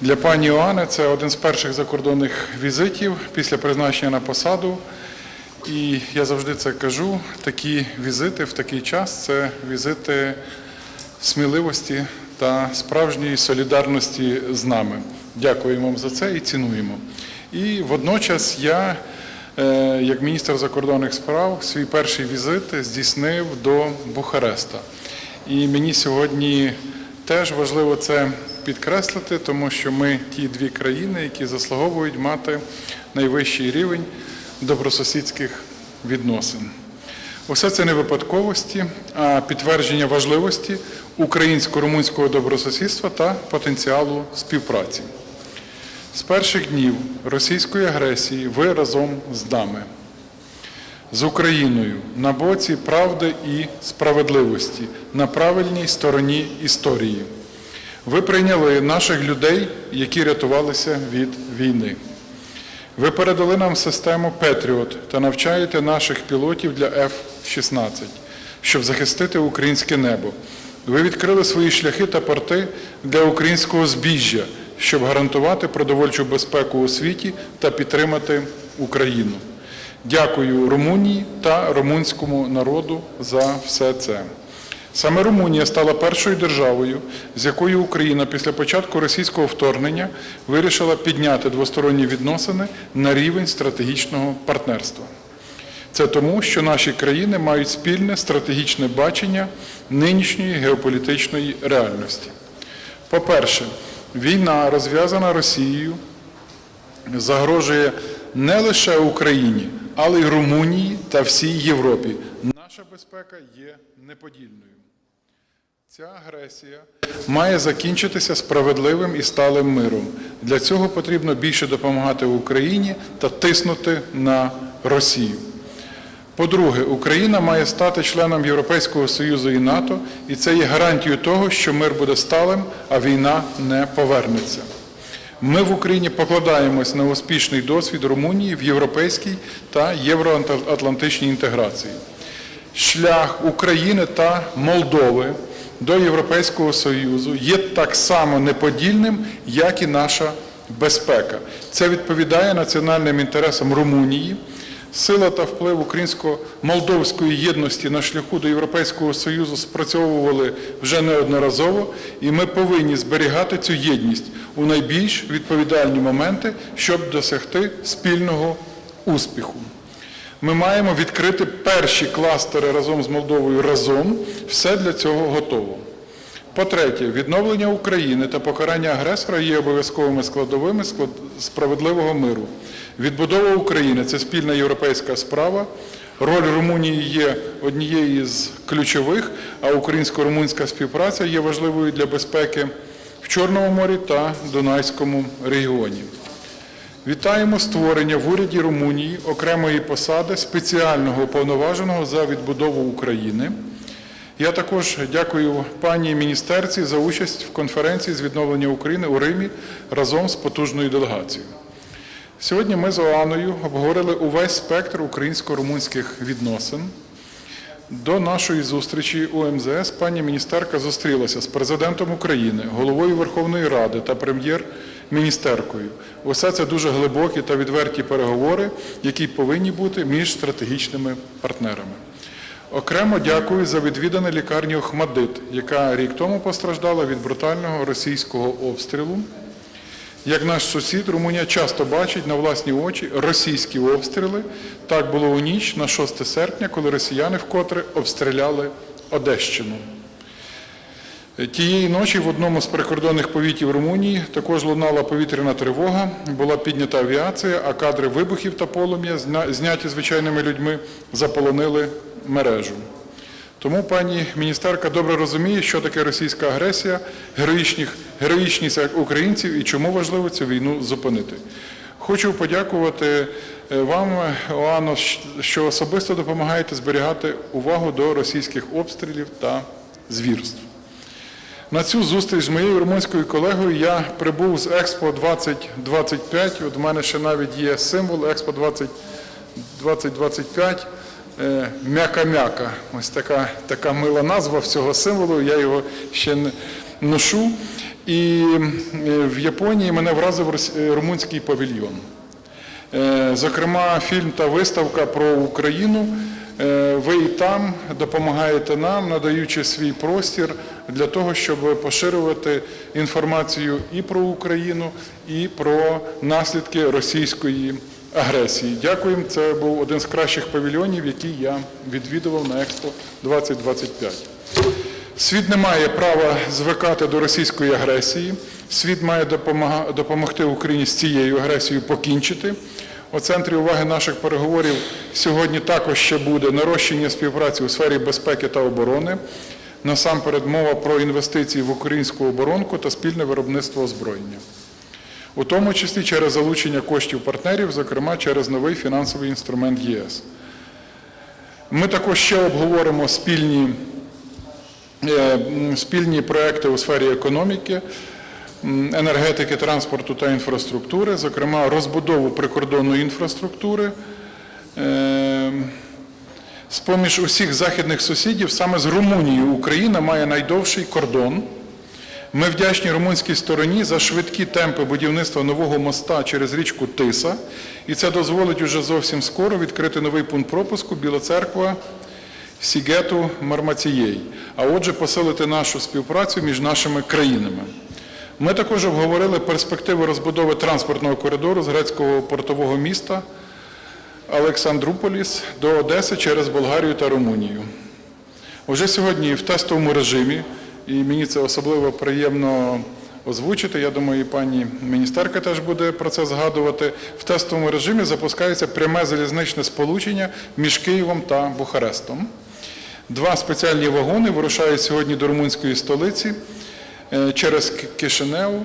Для пані Іоанни це один з перших закордонних візитів після призначення на посаду. І я завжди це кажу: такі візити в такий час це візити сміливості та справжньої солідарності з нами. Дякуємо вам за це і цінуємо. І водночас я, е, як міністр закордонних справ, свій перший візит здійснив до Бухареста. І мені сьогодні теж важливо це підкреслити, тому що ми ті дві країни, які заслуговують мати найвищий рівень добросусідських відносин. Усе це не випадковості, а підтвердження важливості українсько-румунського добросусідства та потенціалу співпраці. З перших днів російської агресії ви разом з нами, з Україною на боці правди і справедливості, на правильній стороні історії. Ви прийняли наших людей, які рятувалися від війни. Ви передали нам систему Петріот та навчаєте наших пілотів для F-16, щоб захистити українське небо. Ви відкрили свої шляхи та порти для українського збіжжя, щоб гарантувати продовольчу безпеку у світі та підтримати Україну. Дякую Румунії та румунському народу за все це. Саме Румунія стала першою державою, з якою Україна після початку російського вторгнення вирішила підняти двосторонні відносини на рівень стратегічного партнерства. Це тому, що наші країни мають спільне стратегічне бачення нинішньої геополітичної реальності. По-перше, війна, розв'язана Росією, загрожує не лише Україні, але й Румунії та всій Європі. Наша безпека є неподільною. Ця агресія має закінчитися справедливим і сталим миром. Для цього потрібно більше допомагати Україні та тиснути на Росію. По-друге, Україна має стати членом Європейського Союзу і НАТО, і це є гарантією того, що мир буде сталим, а війна не повернеться. Ми в Україні покладаємось на успішний досвід Румунії в європейській та євроатлантичній інтеграції. Шлях України та Молдови до Європейського Союзу є так само неподільним, як і наша безпека. Це відповідає національним інтересам Румунії. Сила та вплив українсько-молдовської єдності на шляху до Європейського Союзу спрацьовували вже неодноразово, і ми повинні зберігати цю єдність у найбільш відповідальні моменти, щоб досягти спільного успіху. Ми маємо відкрити перші кластери разом з Молдовою разом. Все для цього готово. По-третє, відновлення України та покарання агресора є обов'язковими складовими справедливого миру. Відбудова України це спільна європейська справа. Роль Румунії є однією з ключових, а українсько-румунська співпраця є важливою для безпеки в Чорному морі та Дунайському регіоні. Вітаємо створення в уряді Румунії окремої посади спеціального уповноваженого за відбудову України. Я також дякую пані міністерці за участь в конференції з відновлення України у Римі разом з потужною делегацією. Сьогодні ми з Оаною обговорили увесь спектр українсько-румунських відносин. До нашої зустрічі у МЗС пані міністерка зустрілася з президентом України, головою Верховної Ради та прем'єр-міністеркою. Усе це дуже глибокі та відверті переговори, які повинні бути між стратегічними партнерами. Окремо дякую за відвідане лікарню Охмадит, яка рік тому постраждала від брутального російського обстрілу. Як наш сусід, Румунія часто бачить на власні очі російські обстріли. Так було у ніч на 6 серпня, коли росіяни вкотре обстріляли Одещину. Тієї ночі в одному з прикордонних повітів Румунії також лунала повітряна тривога, була піднята авіація, а кадри вибухів та полум'я, зняті звичайними людьми, заполонили мережу. Тому пані міністерка добре розуміє, що таке російська агресія, героїчних, героїчність українців і чому важливо цю війну зупинити. Хочу подякувати е, вам, Оано, що особисто допомагаєте зберігати увагу до російських обстрілів та звірств. На цю зустріч з моєю румунською колегою я прибув з Експо 2025. От у мене ще навіть є символ Експо 20 2025. е, М'яка-м'яка. Ось така, така мила назва всього символу. Я його ще не ношу. І е, в Японії мене вразив е, румунський павільйон. Зокрема, фільм та виставка про Україну. Ви і там допомагаєте нам, надаючи свій простір для того, щоб поширювати інформацію і про Україну, і про наслідки російської агресії. Дякуємо. Це був один з кращих павільйонів, який я відвідував на Експо 2025. Світ не має права звикати до російської агресії. Світ має допомогти Україні з цією агресією покінчити. У центрі уваги наших переговорів сьогодні також ще буде нарощення співпраці у сфері безпеки та оборони. Насамперед мова про інвестиції в українську оборонку та спільне виробництво озброєння. У тому числі через залучення коштів партнерів, зокрема через новий фінансовий інструмент ЄС. Ми також ще обговоримо спільні е, спільні проекти у сфері економіки, енергетики, транспорту та інфраструктури, зокрема розбудову прикордонної інфраструктури. Е, З-поміж усіх західних сусідів саме з Румунією Україна має найдовший кордон. Ми вдячні румунській стороні за швидкі темпи будівництва нового моста через річку Тиса, і це дозволить уже зовсім скоро відкрити новий пункт пропуску Біла Церква Сігету Мармацієй, а отже, посилити нашу співпрацю між нашими країнами. Ми також обговорили перспективи розбудови транспортного коридору з грецького портового міста Олександруполіс до Одеси через Болгарію та Румунію. Уже сьогодні в тестовому режимі, і мені це особливо приємно озвучити, я думаю, і пані міністерка теж буде про це згадувати. В тестовому режимі запускається пряме залізничне сполучення між Києвом та Бухарестом. Два спеціальні вагони вирушають сьогодні до румунської столиці е, через Кишинев,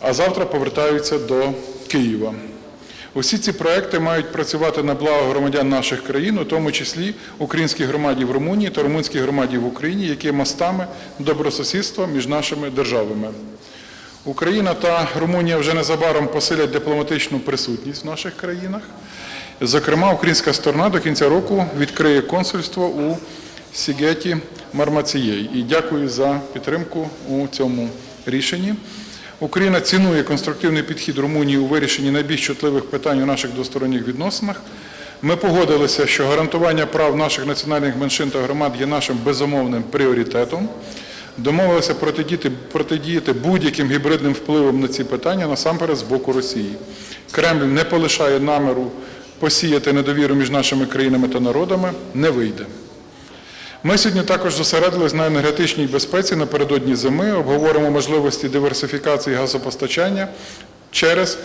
а завтра повертаються до Києва. Усі ці проекти мають працювати на благо громадян наших країн, у тому числі українській громаді в Румунії та румунській громаді в Україні, які є мостами добросусідства між нашими державами. Україна та Румунія вже незабаром посилять дипломатичну присутність в наших країнах. Зокрема, українська сторона до кінця року відкриє консульство у Сігеті Мармацієй. І дякую за підтримку у цьому рішенні. Україна цінує конструктивний підхід Румунії у вирішенні найбільш чутливих питань у наших двосторонніх відносинах. Ми погодилися, що гарантування прав наших національних меншин та громад є нашим безумовним пріоритетом. Домовилися протидіяти, протидіяти будь-яким гібридним впливом на ці питання насамперед з боку Росії. Кремль не полишає наміру посіяти недовіру між нашими країнами та народами, не вийде. Ми сьогодні також зосередились на енергетичній безпеці напередодні зими, обговоримо можливості диверсифікації газопостачання через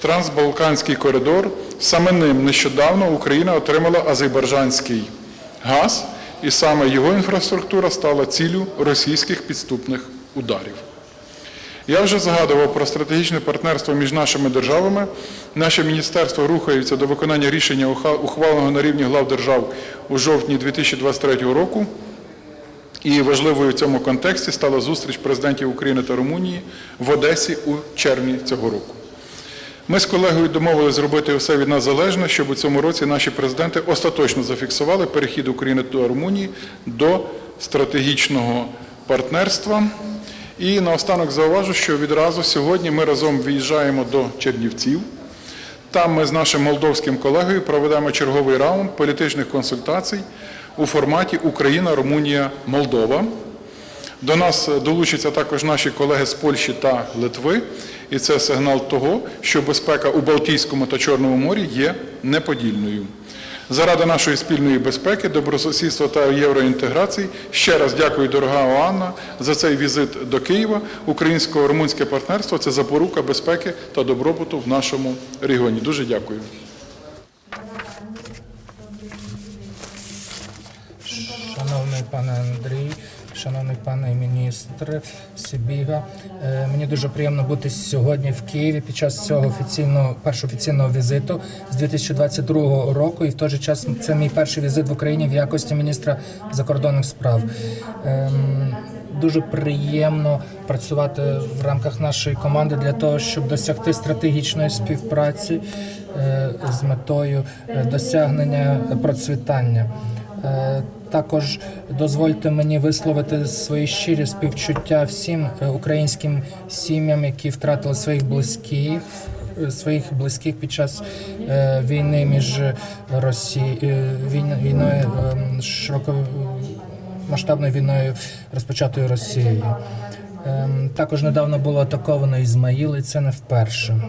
трансбалканський коридор. Саме ним нещодавно Україна отримала азербайджанський газ, і саме його інфраструктура стала ціллю російських підступних ударів. Я вже згадував про стратегічне партнерство між нашими державами. Наше міністерство рухається до виконання рішення, ухваленого на рівні глав держав у жовтні 2023 року. І важливою в цьому контексті стала зустріч президентів України та Румунії в Одесі у червні цього року. Ми з колегою домовилися зробити все від нас залежне, щоб у цьому році наші президенти остаточно зафіксували перехід України та Румунії до стратегічного партнерства. І наостанок зауважу, що відразу сьогодні ми разом виїжджаємо до Чернівців. Там ми з нашим молдовським колегою проведемо черговий раунд політичних консультацій у форматі Україна, Румунія, Молдова. До нас долучаться також наші колеги з Польщі та Литви, і це сигнал того, що безпека у Балтійському та Чорному морі є неподільною. Заради нашої спільної безпеки, добросусідства та євроінтеграції ще раз дякую, дорога Оанна, за цей візит до Києва. Українсько-румунське партнерство це запорука безпеки та добробуту в нашому регіоні. Дуже дякую. Шановний пане Андрій, шановний пане міністр Сибіга, е, мені дуже приємно бути сьогодні в Києві під час цього офіційного першого офіційного візиту з 2022 року. І в той же час це мій перший візит в Україні в якості міністра закордонних справ. Ем, Дуже приємно працювати в рамках нашої команди для того, щоб досягти стратегічної співпраці е, з метою е, досягнення процвітання. Е, Також дозвольте мені висловити свої щирі співчуття всім е, українським сім'ям, які втратили своїх близьких. е, Своїх близьких під час війни між Росією війною широкомасштабною війною, розпочатою Росією. Також недавно було атаковано Ізмаїл, і це не вперше.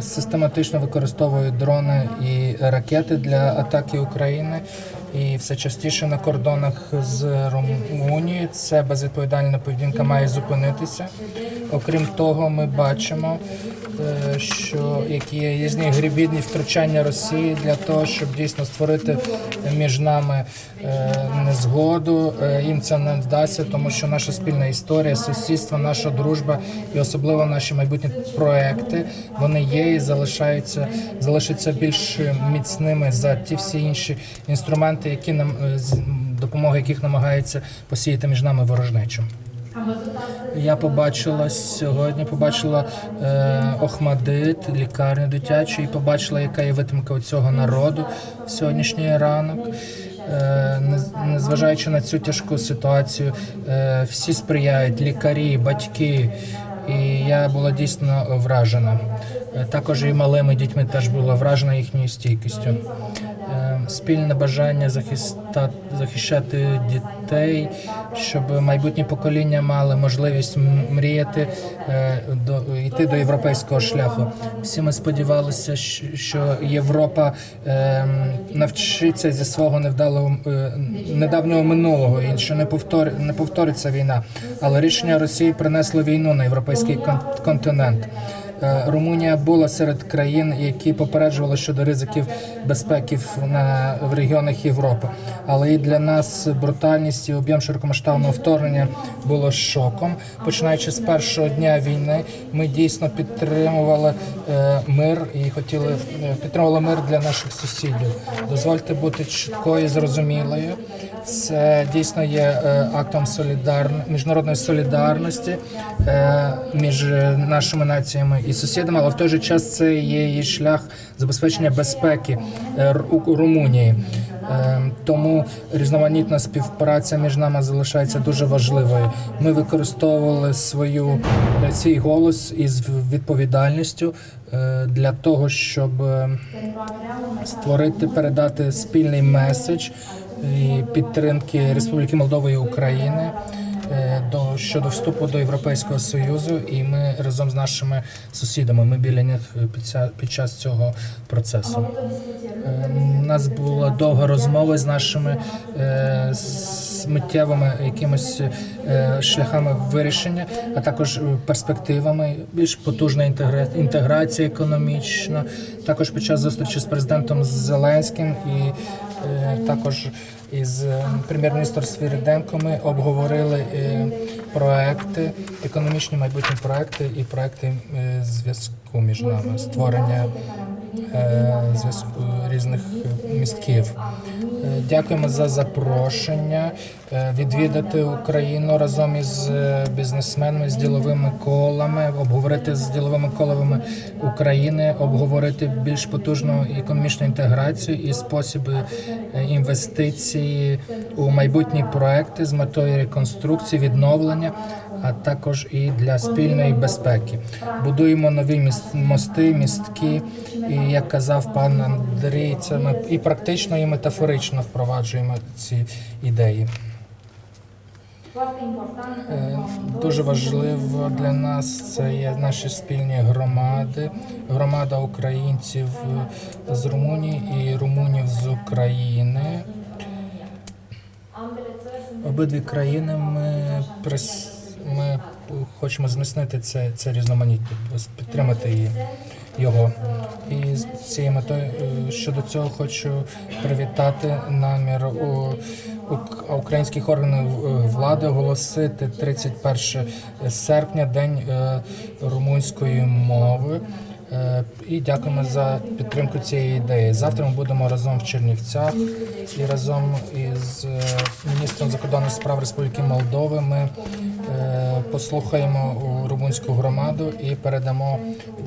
Систематично використовують дрони і ракети для атаки України. І все частіше на кордонах з Румунією це безвідповідальна поведінка має зупинитися. Окрім того, ми бачимо, що які є різні грібідні втручання Росії для того, щоб дійсно створити між нами е, незгоду. Е, Їм це не вдасться, тому що наша спільна історія, сусідство, наша дружба і особливо наші майбутні проекти вони є і залишаються залишаться більш міцними за ті всі інші інструменти, які нам е, з допомогою яких намагаються посіяти між нами ворожнечу. Я побачила сьогодні, побачила е, Охмадит, лікарню дитячу, і побачила, яка є витримка у цього народу сьогоднішній ранок. Е, незважаючи на цю тяжку ситуацію, е, всі сприяють лікарі, батьки. І я була дійсно вражена. Е, Також і малими дітьми теж була вражена їхньою стійкістю. Спільне бажання захиста, захищати дітей, щоб майбутні покоління мали можливість мріяти е, до йти до європейського шляху. Всі ми сподівалися, що Європа е, навчиться зі свого невдалого е, недавнього минулого і що не повтор не повториться війна. Але рішення Росії принесло війну на європейський кон- континент. Е, Румунія була серед країн, які попереджували щодо ризиків безпеки на в регіонах Європи. Але і для нас брутальність і об'єм широкомасштабного вторгнення було шоком. Починаючи з першого дня війни, ми дійсно підтримували е, мир і хотіли е, підтримували мир для наших сусідів. Дозвольте бути чіткою, зрозумілою. Це дійсно є актом солідарн... міжнародної солідарності між нашими націями і сусідами, але в той же час це є і шлях забезпечення безпеки е, у Румунії. Е, Тому різноманітна співпраця між нами залишається дуже важливою. Ми використовували свою е, свій голос із відповідальністю е, для того, щоб е, створити, передати спільний меседж і підтримки Республіки Молдова і України до щодо вступу до Європейського Союзу, і ми разом з нашими сусідами. Ми біля них під, час цього процесу. Е, У нас була довга розмова з нашими е, з миттєвими якимось е, шляхами вирішення, а також е, перспективами, більш потужна інтегра- інтеграція економічна. Також під час зустрічі з президентом Зеленським і е, також із е, прем'єр-міністром Свіриденко ми обговорили е, проекти, економічні майбутні проекти і проекти е, зв'язку між нами, створення е, зв'язку різних е, містків. Е, Дякуємо за запрошення е, відвідати Україну разом із е, бізнесменами, з діловими колами, обговорити з діловими колами України, обговорити більш потужну економічну інтеграцію і способи е, інвестиції у майбутні проекти з метою реконструкції, відновлення, а також і для спільної безпеки. Будуємо нові міст- мости, містки. І як казав пан Андрій, це ми і практично, і метафорично впроваджуємо ці ідеї. Е, Дуже важливо для нас це є наші спільні громади, громада українців е, з Румунії і румунів з України. Обидві країни ми прис... хочемо зміцнити це, це різноманіття, підтримати її. Його і з цією метою е, щодо цього хочу привітати намір у, у українських органів е, влади оголосити 31 серпня день е, румунської мови. І дякуємо за підтримку цієї ідеї. Завтра ми будемо разом в Чернівцях і разом із міністром закордонних справ Республіки Молдови. Ми послухаємо румунську громаду і передамо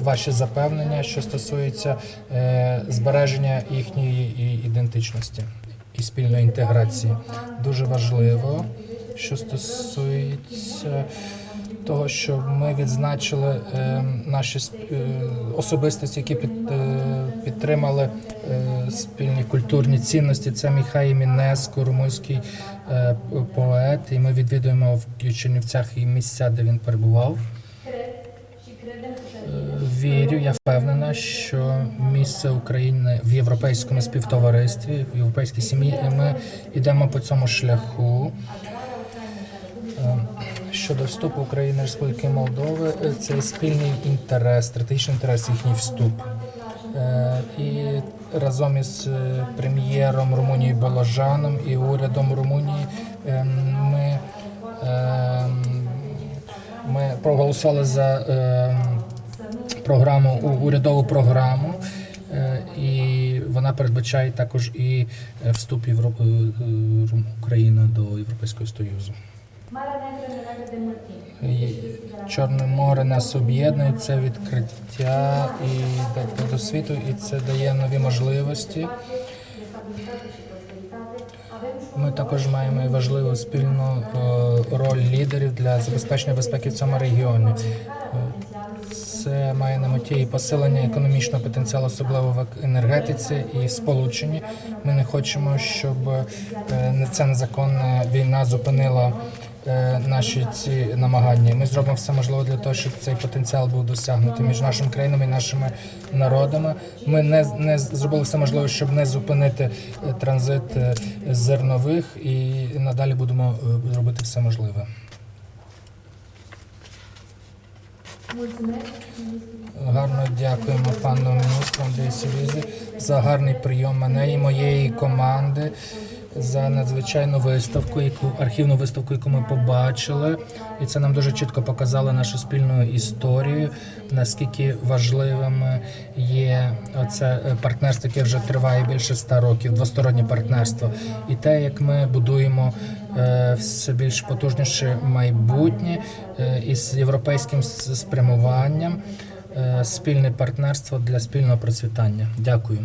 ваші запевнення, що стосується е, збереження їхньої ідентичності. і спільної інтеграції. Дуже важливо, що стосується того, що ми відзначили е, наші е, особистості, які під, е, підтримали е, спільні культурні цінності. Це Міхай Мінеско, румунський е, поет, і ми відвідуємо в Чернівцях і місця, де він перебував. Вірю, я впевнена, що місце України в європейському співтоваристві, в європейській сім'ї, і ми йдемо по цьому шляху. Е, Щодо вступу України Республіки Молдови, е, це спільний інтерес, стратегічний інтерес їхній вступ. Е, І разом із е, прем'єром Румунії Боложаном і урядом Румунії е, ми, е, ми проголосували за е, програму урядову програму, е, і вона передбачає також і вступ Євро... України до Європейського Союзу. Чорне море нас об'єднує, це відкриття і до, світу, і це дає нові можливості. Ми також маємо важливу спільну е, роль лідерів для забезпечення безпеки в цьому регіоні. Це має на меті і посилення економічного потенціалу, особливо в енергетиці і в сполученні. Ми не хочемо, щоб е, ця незаконна війна зупинила наші ці намагання. Ми зробимо все можливе для того, щоб цей потенціал був досягнутий між нашими країнами і нашими народами. Ми не, не зробили все можливе, щоб не зупинити е, транзит е, зернових, і надалі будемо е, робити все можливе. Гарно дякуємо пану міністру Андрію Сівізі за гарний прийом мене і моєї команди за надзвичайну виставку, яку архівну виставку, яку ми побачили, і це нам дуже чітко показало нашу спільну історію, наскільки важливим є оце е, партнерство, яке вже триває більше ста років, двостороннє партнерство, і те, як ми будуємо е, все більш потужніше майбутнє е, із європейським спрямуванням, спільне партнерство для спільного процвітання. Дякую.